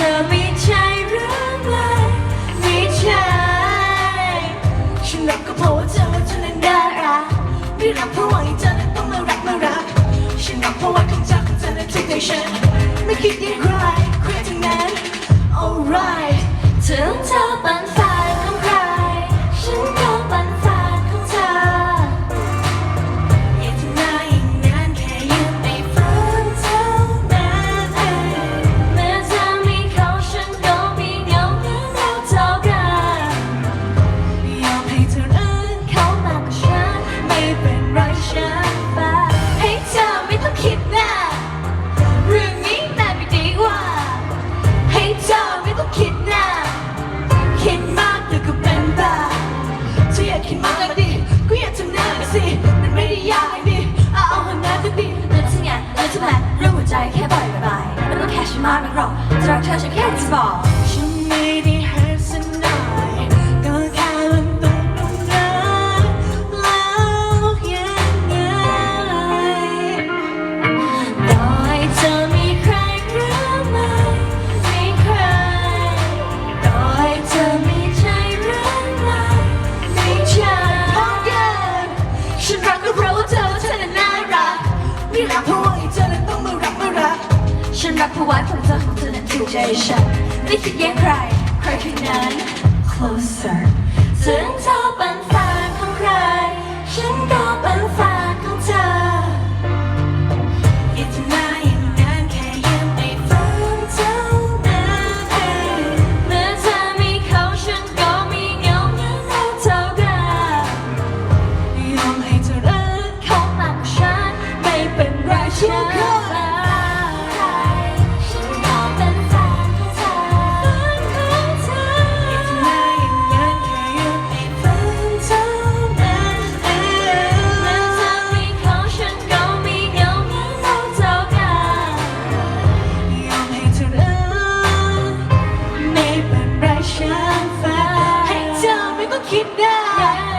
ธอไม่ใช่เรื่องเลยไม่ใช่ฉันรักก็เพราะว่อ่าเธอนั้นน่ารักไม่รักเพาให้เธอนั้นต้องมารักมารักฉันรักเพาะว่าคำจของเธอนให้ฉันไม่คิดยังใครครทั้งนั้น alright ถึงเธอเป็น มากนักหรอกจะรักเธอฉันแค่จะบอกฉันไม่ได้ รักเพราะว่าความเธอของเธอนั้นถูกใจฉันไม่คิดแย่งใคร ใครทั้งนั้น closer ถึงเธอเป็นแฟ คิดได้